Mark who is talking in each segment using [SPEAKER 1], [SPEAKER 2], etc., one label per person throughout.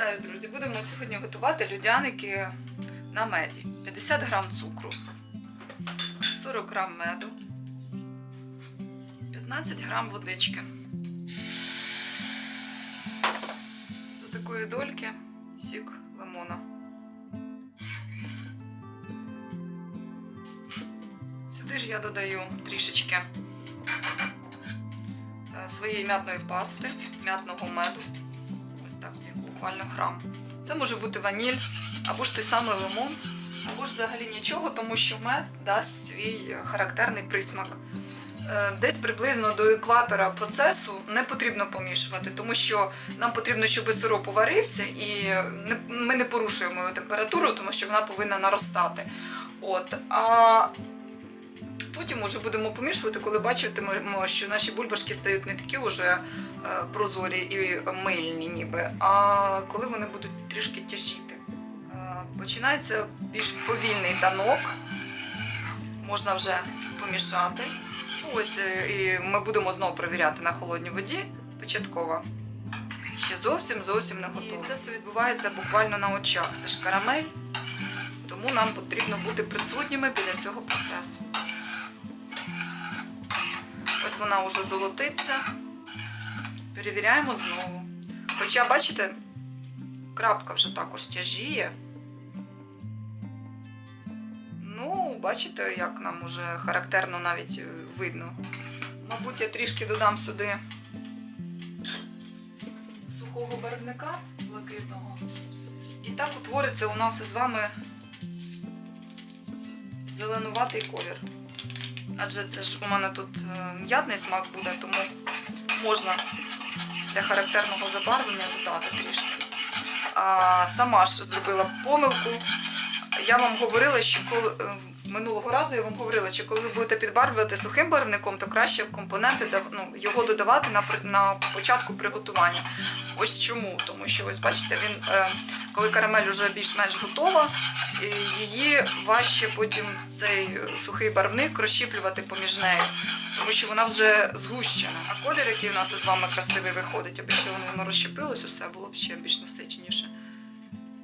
[SPEAKER 1] Вітаю, друзі! Будемо сьогодні готувати людяники на меді. 50 грам цукру, 40 грам меду, 15 грам водички. З такої дольки сік лимона. Сюди ж я додаю трішечки е, своєї м'ятної пасти, м'ятного меду. Ось як буквально грам. Це може бути ваніль, або ж той самий лимон, або ж взагалі нічого, тому що мед дасть свій характерний присмак. Е, Десь приблизно до екватора процесу не потрібно помішувати, тому що нам потрібно, щоб сиропуварився, і ми не порушуємо температуру, тому що вона повинна наростати. От. А Потім вже будемо помішувати, коли бачитимемо, що наші бульбашки стають не такі вже е, прозорі і мильні, ніби, а коли вони будуть трішки тяжіти. Е, Починається більш повільний танок, можна вже помішати. Ось е, і ми будемо знову перевіряти на холодній воді початково. Ще зовсім зовсім не готово. І це все відбувається буквально на очах. Це ж карамель, тому нам потрібно бути присутніми біля цього процесу. Вона вже золотиться. Перевіряємо знову. Хоча, бачите, крапка вже також тяжіє. Ну, бачите, як нам уже характерно навіть е, видно. Мабуть, я трішки додам сюди сухого барвника блакитного. І так утвориться у нас із вами зеленуватий колір. Адже це ж у мене тут е, м'ятний смак буде, тому можна для характерного забарвлення додати трішки. А сама ж зробила помилку. Я вам говорила, що коли е, минулого разу я вам говорила, що коли ви будете підбарвлювати сухим барвником, то краще компоненти ну, його додавати на, на початку приготування. Ось чому. Тому що ось бачите, він, е, коли карамель вже більш-менш готова, її важче потім цей сухий барвник розщіплювати поміж нею, тому що вона вже згущена. А колір, який у нас із вами красивий виходить, аби ще воно розщепилось, усе було б ще більш насиченіше.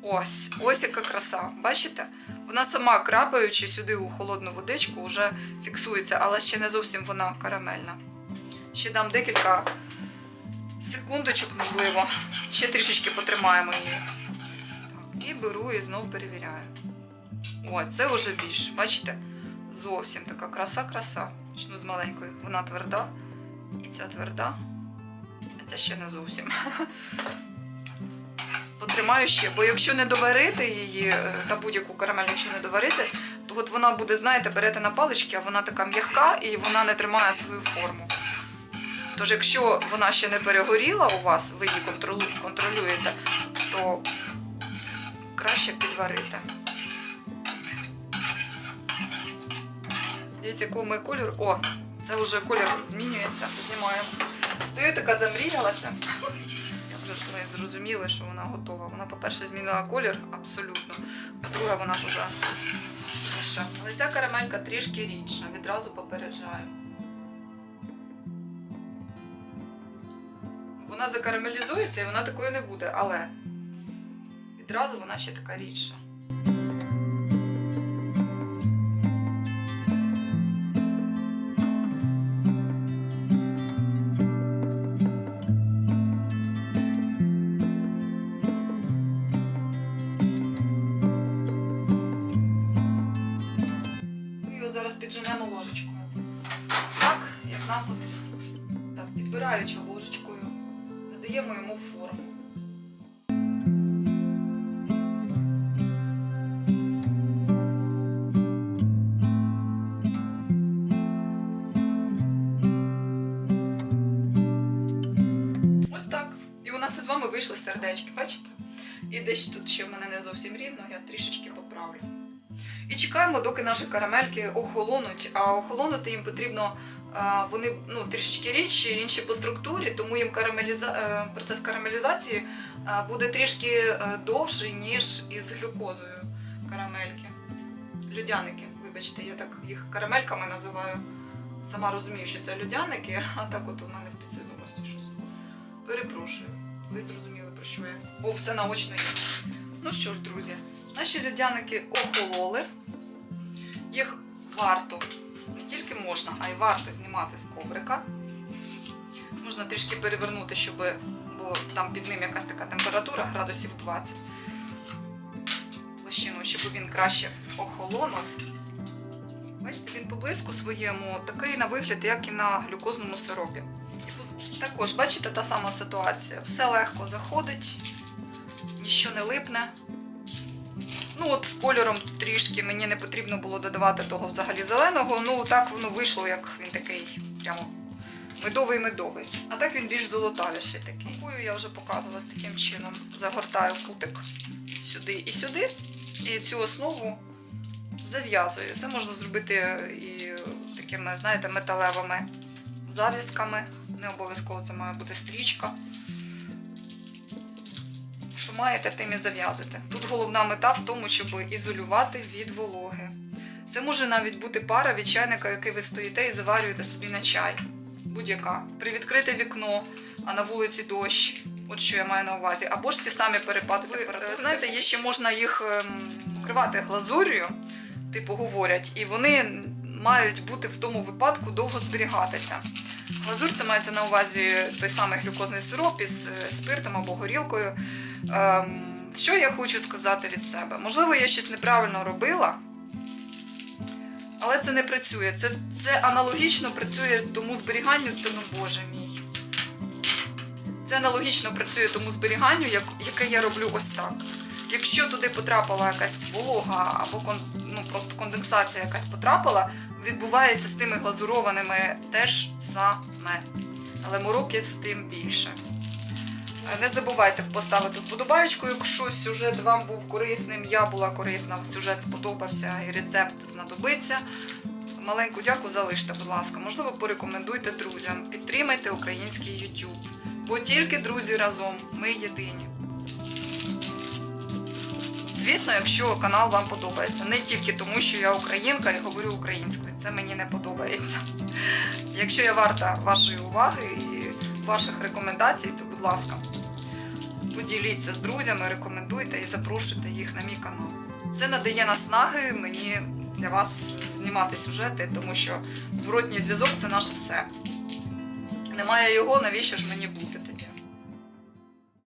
[SPEAKER 1] Ось, ось яка краса. Бачите? Вона сама крапаючи сюди у холодну водичку, вже фіксується, але ще не зовсім вона карамельна. Ще дам декілька секундочок, можливо. Ще трішечки потримаємо її. Беру і знову перевіряю. О, це вже більш, бачите? Зовсім така краса-краса. Почну з маленької. Вона тверда. І ця тверда. А ця ще не зовсім. Потримаю ще, бо якщо не доварити її, е, та будь-яку карамель, якщо не доварити, то от вона буде, знаєте, берете на палички, а вона така м'яка і вона не тримає свою форму. Тож, якщо вона ще не перегоріла у вас, ви її контролюєте, то підварити. Дивіться, якого ми кольор. О, це вже колір змінюється. Знімаємо. Стою така замріялася. Я вже ж ми зрозуміли, що вона готова. Вона, по-перше, змінила колір абсолютно. По-друге, вона ж уже інша. Але ця карамелька трішки рідша, відразу попереджаю. Вона закарамелізується і вона такою не буде, але відразу вона ще така рідша. Зараз підженемо ложечкою. Так, як нам потрібно. Так, підбираючи ложечкою, надаємо йому форму. Нас із вами вийшли сердечки, бачите? І десь тут ще в мене не зовсім рівно, я трішечки поправлю. І чекаємо, доки наші карамельки охолонуть. А охолонути їм потрібно, вони ну, трішечки рідші, інші по структурі, тому їм карамеліза... е, процес карамелізації буде трішки е, довший, ніж із глюкозою карамельки. Людяники, вибачте, я так їх карамельками називаю. Сама розумію, що це людяники, а так от у мене в підсвідомості щось. Перепрошую. Ви зрозуміли, про що я. Бо все наочно є. Ну що ж, друзі, наші льодяники охололи. Їх варто, не тільки можна, а й варто знімати з коврика. Можна трішки перевернути, щоб, бо там під ним якась така температура, градусів 20. Площину, щоб він краще охолонув. Бачите, він по блиску своєму такий на вигляд, як і на глюкозному сиропі. Також, бачите, та сама ситуація. Все легко заходить, ніщо не липне. Ну, от з кольором трішки мені не потрібно було додавати того взагалі зеленого. Ну, так воно вийшло, як він такий прямо медовий-медовий. А так він більш золотавіший такий. Кую я вже показувала з таким чином. Загортаю кутик сюди і сюди. І цю основу зав'язую. Це можна зробити і такими, знаєте, металевими зав'язками. Не обов'язково це має бути стрічка. Що маєте, тим і зав'язуйте. Тут головна мета в тому, щоб ізолювати від вологи. Це може навіть бути пара від чайника, який ви стоїте і заварюєте собі на чай. Будь-яка. Привідкрите вікно, а на вулиці дощ. От що я маю на увазі. Або ж ті самі перепади. Ви е, знаєте, є ще можна їх ем, покривати глазур'ю, типу говорять, і вони мають бути в тому випадку довго зберігатися. Глазур це мається на увазі той самий глюкозний сироп із е, спиртом або горілкою. Ем, що я хочу сказати від себе? Можливо, я щось неправильно робила, але це не працює. Це, це аналогічно працює тому зберіганню, та ну боже мій. Це аналогічно працює тому зберіганню, як, яке я роблю ось так. Якщо туди потрапила якась волога або ну, просто конденсація якась потрапила, відбувається з тими глазурованими теж саме. Але мороки з тим більше. Е, Не забувайте поставити вподобайку, якщо сюжет вам був корисним, я була корисна, сюжет сподобався і рецепт знадобиться. Маленьку дяку залиште, будь ласка. Можливо, порекомендуйте друзям. Підтримайте український YouTube. Бо тільки друзі разом ми єдині. Звісно, якщо канал вам подобається. Не тільки тому, що я українка і говорю українською. Це мені не подобається. Якщо я варта вашої уваги і ваших рекомендацій, то будь ласка, поділіться з друзями, рекомендуйте і запрошуйте їх на мій канал. Це надає наснаги мені для вас знімати сюжети, тому що зворотній зв'язок це наше все. Немає його, навіщо ж мені бути?